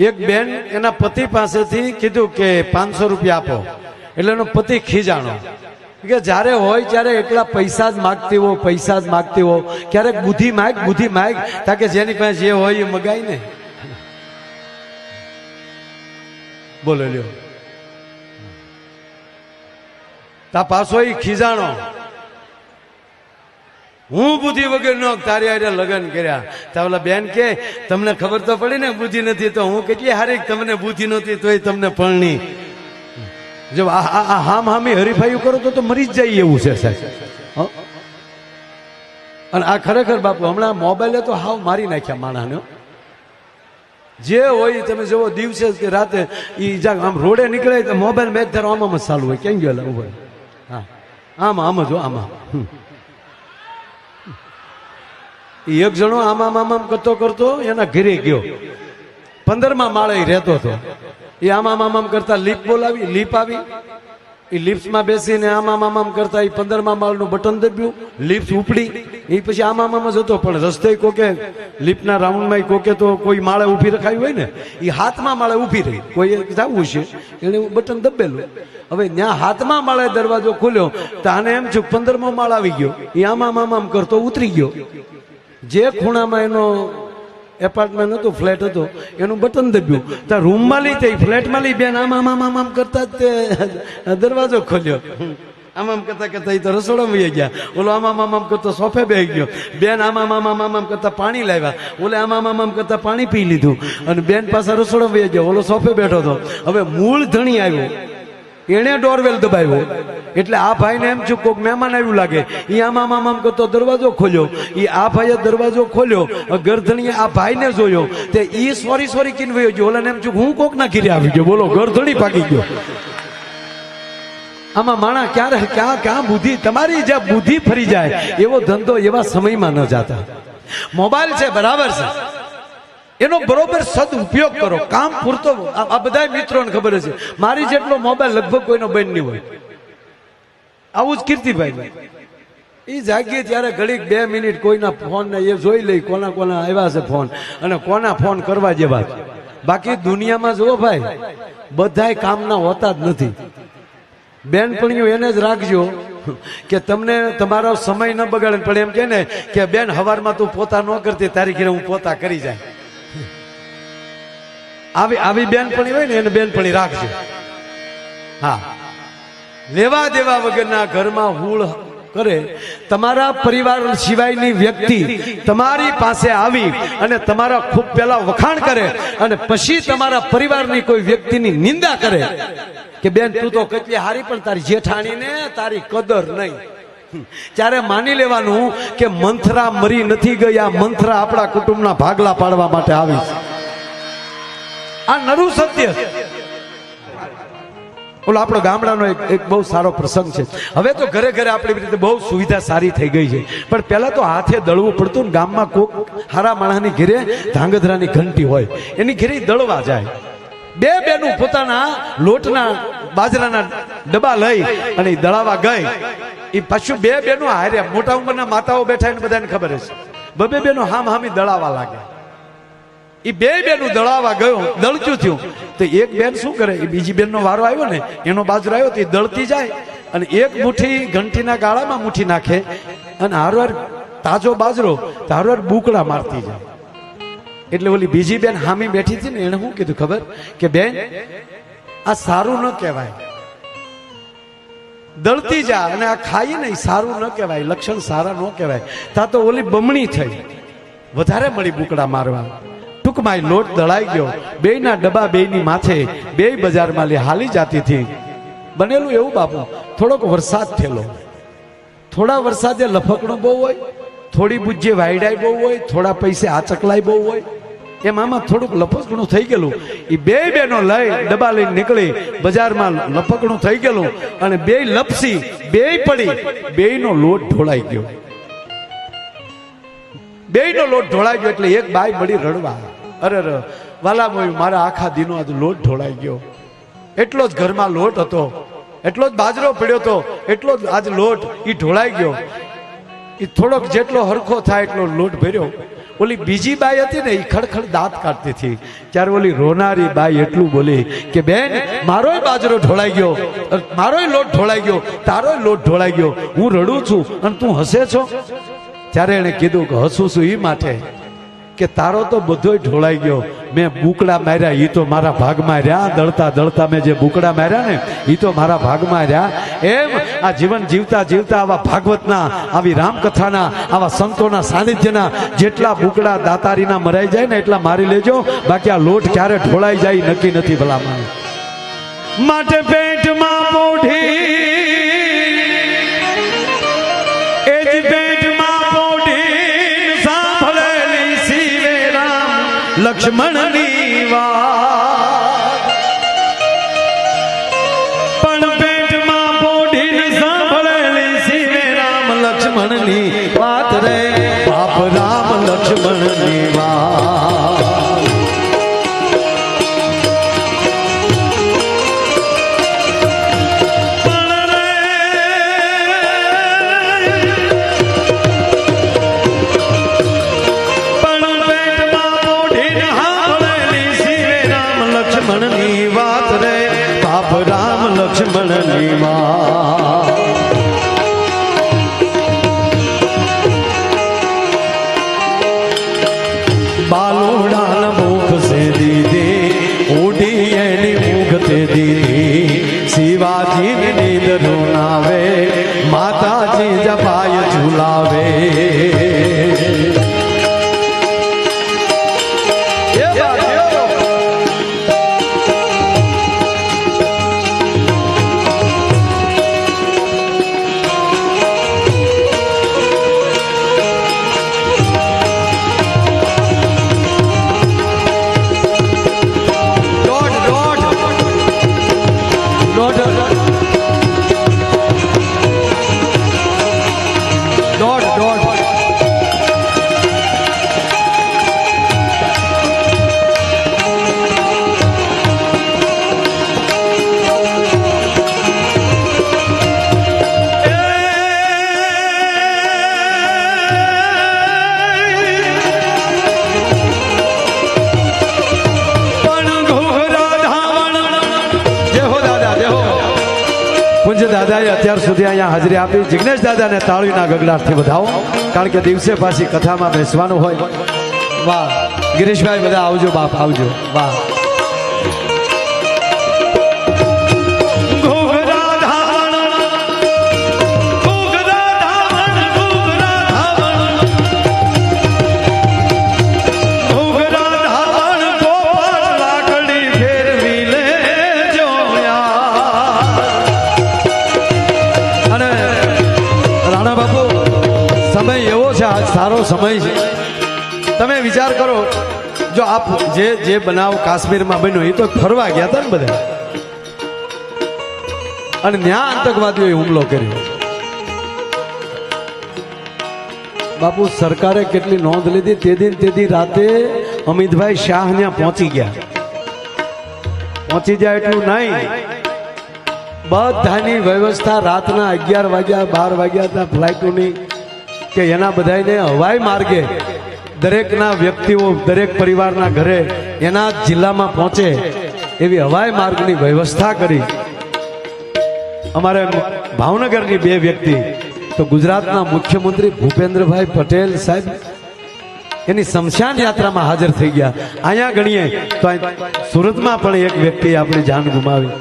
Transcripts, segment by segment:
એક બેન એના પતિ પાસેથી કીધું કે પાંચસો રૂપિયા આપો. એટલે એનો પતિ ખીજાણો. કે જ્યારે હોય ત્યારે એટલા પૈસા જ માગતી હો પૈસા જ માગતી હો ક્યારેક બુદ્ધિ માગ બુદ્ધિ માગ. તાકે જેની પાસે જે હોય એ મગાય ને. બોલો લ્યો. તા પાછો એ ખીજાણો. હું બુદ્ધિ વગર નો તારી હારે લગ્ન કર્યા. તા ઓલા બેન કે, તમને ખબર તો પડી ને બુદ્ધિ નથી, તો હું કેટલી હારી તમને બુદ્ધિ નથી તોય તમને પરણી. જો આ હામ હામી હરીફાઈ કરો તો તો મરી જ જાય એવું છે સાહેબ? અને આ ખરેખર બાપુ, હમણાં મોબાઈલે તો હાવ મારી નાખ્યા માણાને જે હોય તમે જુઓ દિવસે કે રાતે એ જા આમ રોડે નીકળે તો મોબાઈલ મેચ ધારો, આમાં જ ચાલુ હોય. કેમ ગયો ઊભો? હા. આમ આમ જો આમાં એક જણો આમામ આમામ કરતો કરતો એના ઘરે ગયો પંદરમાં માળે રહેતો હતો એ આમામ આમામ કરતા લીપ બોલાવી લીપ આવી એ લિફ્ટમાં બેસીને આમામ આમામ કરતા એ પંદરમાં માળનું બટન દબ્યું લિફ્ટ ઉપડી એ પછી આમામ આમ જ હતો પણ રસ્તે કોકે લિફ્ટના રાઉન્ડમાં કોકે તો કોઈ માળે ઊભી રખાવી હોય ને એ હાથમાં માળે ઊભી રહી કોઈ જવું છે એને બટન દબેલું હવે ત્યાં હાથમાં માળે દરવાજો ખોલ્યો તો આને એમ છું પંદરમો માળ આવી ગયો એ આમામ આમામ કરતો ઉતરી ગયો જે ખૂણામાં એનો એપાર્ટમેન્ટ હતો ફ્લેટ હતો એનું બટન દબ્યું ત્યાં રૂમમાં લઈ થઈ ફ્લેટમાં લઈ બેન આમ આમ આમ આમ કરતા તે દરવાજો ખોલ્યો આમ આમ કરતા કરતા એ તો રસોડામાં વહી ગયા ઓલો આમ આમ આમ કરતા સોફે બે ગયો બેન આમ આમ આમ આમ આમ કરતા પાણી લાવ્યા ઓલે આમ આમ આમ કરતા પાણી પી લીધું અને બેન પાસે રસોડામાં વહી ગયો ઓલો સોફે બેઠો હતો હવે મૂળ ધણી આવ્યો એણે ડોરવેલ દબાવ્યો. એટલે આ ભાઈને એમ છું કોક મહેમાન આવ્યું લાગે. એ આમ આમ આમ કરતો દરવાજો ખોલ્યો. એ આ ભાઈએ દરવાજો ખોલ્યો ગરધણીએ આ ભાઈને જોયો. તે ઈ સોરી સોરી કીન વયો ગયો. ઓલાને એમ છું હું કોક ના ઘીરે આવી ગયો. બોલો, ગરધણી પાકી ગયો. આમાં માણા ક્યારે, ક્યાં ક્યાં બુદ્ધિ? તમારી જ્યાં બુદ્ધિ ફરી જાય, એવો ધંધો એવા સમયમાં ન જાતા. મોબાઈલ છે, બરાબર છે. એનો બરોબર સદ ઉપયોગ કરો. કામ પૂરતો આ બધા મિત્રોને ખબર છે મારી જેટલો મોબાઈલ લગભગ કોઈનો બેન નહીં હોય. આવું જ કીર્તિભાઈ. એ જાગીએ ત્યારે ઘડીક બે મિનિટ કોઈના ફોન ને એ જોઈ લઈ કોના કોના આવ્યા છે ફોન અને કોના ફોન કરવા જેવા બાકી દુનિયામાં જુઓ ભાઈ, બધાય કામના હોતા જ નથી. બેનપણીઓ એને જ રાખજો કે તમને તમારો સમય ન બગાડે. પણ એમ કે ને કે બેન, હવારમાં તું પોતા ન કરતી તારી ઘરે હું પોતા કરી જાય. આવી આવી બેનપણી હોય ને, એને બેનપણી રાખજો. હા. લેવા દેવા વગરના ઘરમાં હુળ કરે. તમારા પરિવાર સિવાયની વ્યક્તિ તમારી પાસે આવી અને તમારા ખૂબ પહેલા વખાણ કરે અને પછી તમારા પરિવારની કોઈ વ્યક્તિની નિંદા કરે કે, બેન, તું તો કેટલી હારી, પણ તારી જેઠાણીને તારી કદર નહીં. ત્યારે માની લેવાનું કે મંથરા મરી નથી આ મંથરા આપણા કુટુંબના ભાગલા પાડવા માટે આવી છે. આ નરું સત્ય. ઓલો આપણો ગામડાનો એક એક બહુ સારો પ્રસંગ છે. હવે તો ઘરે ઘરે આપણી રીતે બહુ સુવિધા સારી થઈ ગઈ છે. પણ પહેલાં તો હાથે દળવું પડતું ને ગામમાં કોક હારા માણાની ઘેરે ધાંગધ્રાની ઘંટી હોય. એની ઘેરે દળવા જાય. બે બેનું પોતાના લોટના બાજરાના ડબ્બા લઈ અને દળાવા ગઈ. એ પાછું બે બેનો હારે મોટા ઉંમરના માતાઓ બેઠા એને બધાને ખબર છે બબે બેનો હામ હામી દળાવા લાગે એ બે બેનું દળાવા ગયો દળચું થયું. તો એક બેન શું કરે? એ બીજી બેનનો વારો આવ્યો ને, એનો બાજરો આવ્યો તો એ દળતી જાય અને એક મુઠ્ઠી ઘંટીના ગાળામાં મુઠ્ઠી નાખે અને હારવાર તાજો બાજરો, તો હારવાર બુકડા મારતી જાય. એટલે ઓલી બીજી બેન હામી બેઠી હતી ને, એને શું કીધું ખબર? કે બેન, આ સારું ન કહેવાય. દળતી જા અને આ ખાઈ ને સારું ન કહેવાય, લક્ષણ સારા ન કહેવાય. તા તો ઓલી બમણી થઈ. વધારે મળી બુકડા મારવા. ટૂંકમાં લોટ દળાઈ ગયો. બેયના ડબ્બા બેયની માથે બે બજારમાં લે હાલી જાતી હતી. બનેલું એવું બાપુ, થોડોક વરસાદ થયેલો થોડા વરસાદે લફકણું બહુ હોય, થોડી બુજ્જે વાયડાઈ બહુ હોય, થોડા પૈસે આચકલાઈ બહુ હોય. એમ આમાં થોડુંક લપકણું થઈ ગયેલું. એ બે બેનો લઈ ડબ્બા લઈને નીકળી બજારમાં લપકણું થઈ ગયેલું અને બે લપસી બે પડી. બેયનો લોટ ઢોળાઈ ગયો. બેયનો લોટ ઢોળાઈ ગયો એટલે એક બાઈ મળી રડવા. અરે અરે, વાલા મોયું, મારા આખા દિનો આજ લોટ ઢોળાઈ ગયો. એટલો જ ઘરમાં લોટ હતો. એટલો જ બાજરો પડ્યો હતો. એટલો જ આજ લોટ એ ઢોળાઈ ગયો. એ થોડોક જેટલો હરખો થાય એટલો લોટ ભર્યો. ઓલી બીજી બાઈ હતી ને એ ખડખડ દાંત કાઢતી હતી. ત્યારે ઓલી રોનારી બાઈ એટલું બોલી કે, બેન, મારોય બાજરો ઢોળાઈ ગયો. મારોય લોટ ઢોળાઈ ગયો. તારોય લોટ ઢોળાઈ ગયો. હું રડું છું અને તું હસે છો? ત્યારે એણે કીધું કે હસું છું એ માટે કે તારો તો બધોય ઢોળાઈ ગયો. મેં બુકડા માર્યા એ તો મારા ભાગમાં રહ્યા. દળતા દળતા મેં જે બુકડા માર્યા ને એ તો મારા ભાગમાં રહ્યા. એમ આ જીવન જીવતા જીવતા આવા ભાગવતના, આવી રામકથાના, આવા સંતોના સાનિધ્યના જેટલા બુકડા દાતારીના મરાઈ જાય ને, એટલા મારી લેજો. બાકી આ લોટ ક્યારે ઢોળાઈ જાય નક્કી નથી ભલામાં માટે પેટમાં લક્ષ્મણની વાત. પણ પેટમાં પોઢીને સાંભળેલી શિવે રામ લક્ષ્મણની વાત રે. બાપ રામ લક્ષ્મણની વાત દીધી શિવાજીની નીંદ રૂનાવે માતાજી અત્યાર સુધી અહીંયા હાજરી આપી. જિગ્નેશ દાદાને તાળીના ગગડાટથી વધાવો. કારણ કે દિવસે પાછી કથામાં બેસવાનું હોય. વાહ. ગિરીશભાઈ, બધા આવજો બાપ, આવજો. વાહ. સારો સમય છે. તમે વિચાર કરો, જો આપ જે જે બનાવ કાશ્મીરમાં બન્યો, એ તો ફરવા ગયા હતા ને બધા. અને ત્યાં આતંકવાદીઓએ હુમલો કર્યો. બાપુ, સરકારે કેટલી નોંધ લીધી? તે દિન, તે દી રાતે અમિતભાઈ શાહ ત્યાં પહોંચી ગયા. પહોંચી જાય એટલું નહીં. બધાની વ્યવસ્થા રાતના અગિયાર વાગ્યા, બાર વાગ્યા ત્યાં ફ્લાઇટોની. કે એના બધાને હવાઈ માર્ગે દરેકના વ્યક્તિઓ, દરેક પરિવારના ઘરે એના જિલ્લામાં પહોંચે એવી હવાઈ માર્ગની વ્યવસ્થા કરી. અમારે ભાવનગરની બે વ્યક્તિ, તો ગુજરાતના મુખ્યમંત્રી ભૂપેન્દ્રભાઈ પટેલ સાહેબ, એની શમશાન યાત્રામાં હાજર થઈ ગયા. અહીંયા ગણીએ તો સુરતમાં પણ એક વ્યક્તિએ આપણી જાન ગુમાવી.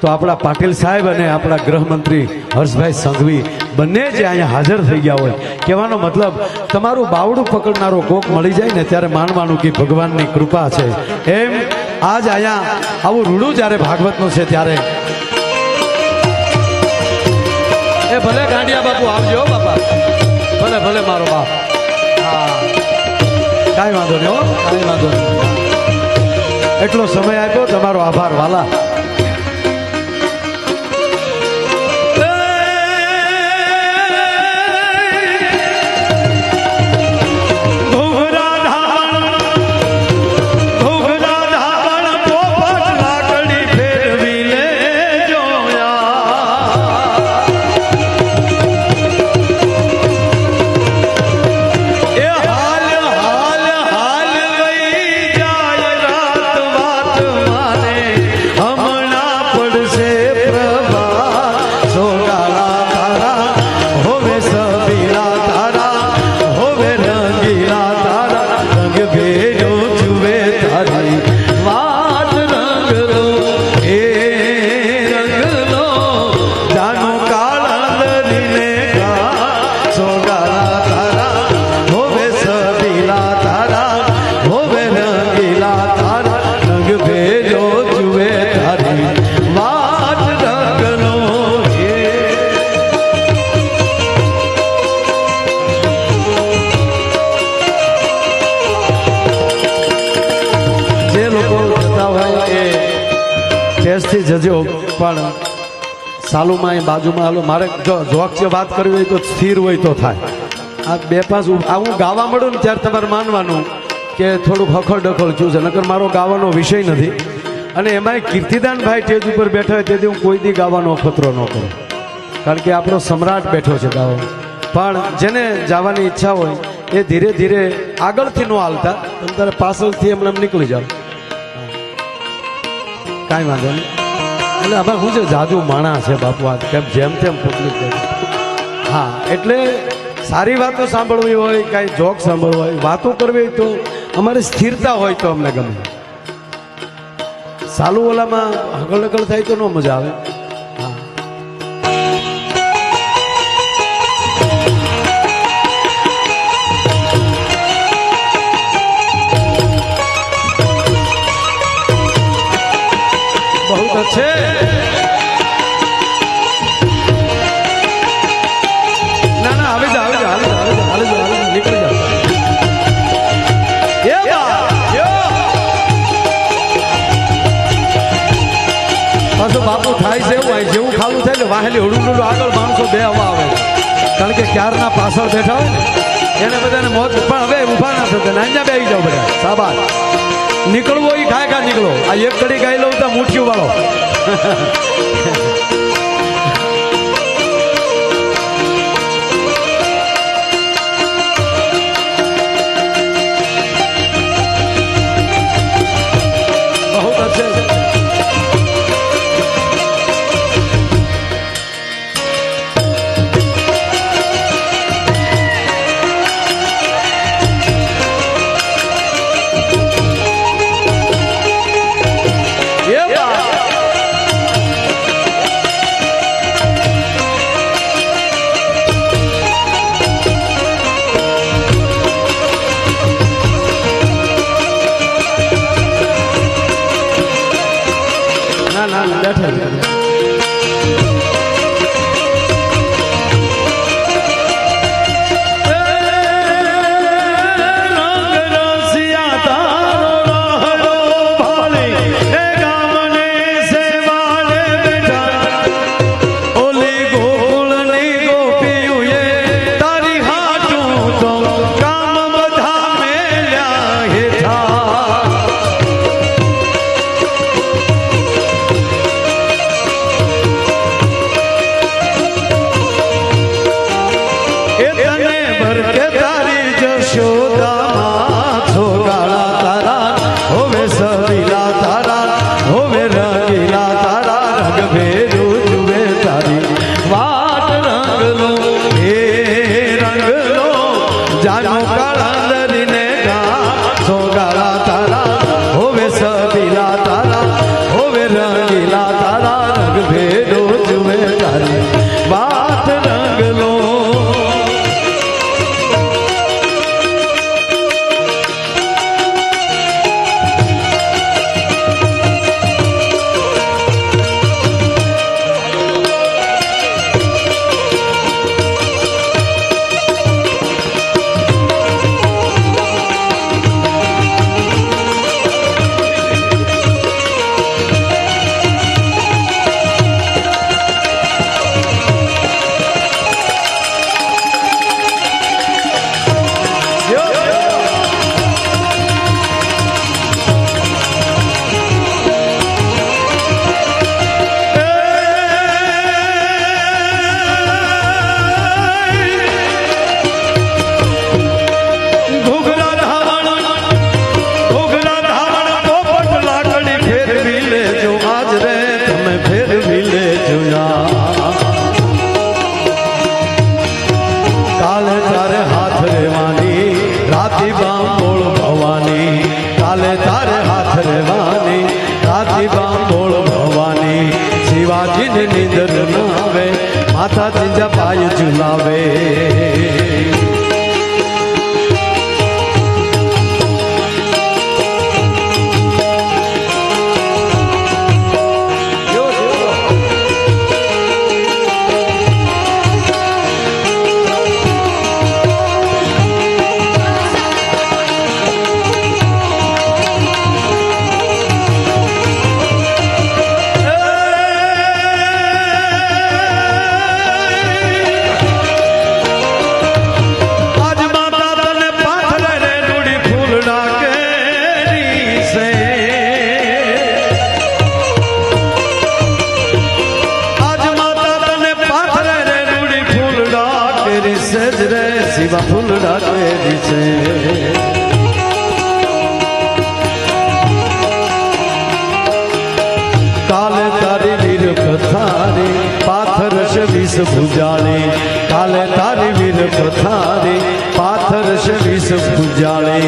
તો આપણા પાટીલ સાહેબ અને આપણા ગૃહમંત્રી હર્ષભાઈ સંઘવી બંને જે અહીંયા હાજર થઈ ગયા હોય, કહેવાનો મતલબ તમારું બાવડું પકડનારો કોક મળી જાય ને ત્યારે માનવાનું કે ભગવાનની કૃપા છે. એમ આજ અહીંયા આવું રૂડું જ્યારે ભાગવતનું છે ત્યારે એ ભલે ગાંડિયા બાપુ આવજો બાપા. ભલે ભલે મારો બાપ. કાંઈ વાંધો નહીં હો, કાંઈ વાંધો નહીં. એટલો સમય આપ્યો, તમારો આભાર, વાલા. પણ સાલુમાં એ બાજુમાં હાલો, મારે જો જોક જે વાત કરવી હોય તો સ્થિર હોય તો થાય. આ બે પાંચ આ હું ગાવા મળું ને ત્યારે તમારે માનવાનું કે થોડુંક હખડ ડખડ થયું છે, નકર મારો ગાવાનો વિષય નથી. અને એમાંય કીર્તિદાનભાઈ સ્ટેજ ઉપર બેઠા હોય તેથી હું કોઈ દી ગાવાનો અખતરો ન કરું. કારણ કે આપણો સમ્રાટ બેઠો છે ગાવો. પણ જેને જવાની ઈચ્છા હોય, એ ધીરે ધીરે આગળથી ન હાલતા. તમે તારે પાછળથી એમને એમ નીકળી જાઓ. કાંઈ વાંધો નહીં. એટલે આમાં શું છે, જાજુ માણા છે બાપુ, આ કેમ જેમ તેમ પબ્લિક હા, એટલે સારી વાતો સાંભળવી હોય, કાંઈ જોક સાંભળવો હોય, વાતો કરવી હોય તો અમારે સ્થિરતા હોય તો અમને ગમે. સાલું ઓલામાં હકલ હકલ થાય તો ન મજા આવે. પાછું બાપુ થાય છે, એવું હોય, જેવું ખાલું થાય ને વાહેલી હુડું આગળ માણસો બે હવા આવે. કારણ કે ક્યારના પાછળ બેઠા હોય એને બધાને મોજ. પણ હવે ઊભા ના થતા, ને અહીંયા બેસી જાઓ બધા. સાબા નીકળવો એ ખાય ખા નીકળો. આ એક કડી ગાઈ લઉં તો મુઠ્યું વાળો. તારી શિવાજીની નીંદર આવે માથા ચીંજા પાય ઝુલાવે. વીસ ભૂજાળે કાલે તારી વીર પથારે પાથર છે વીસ ભૂજાળે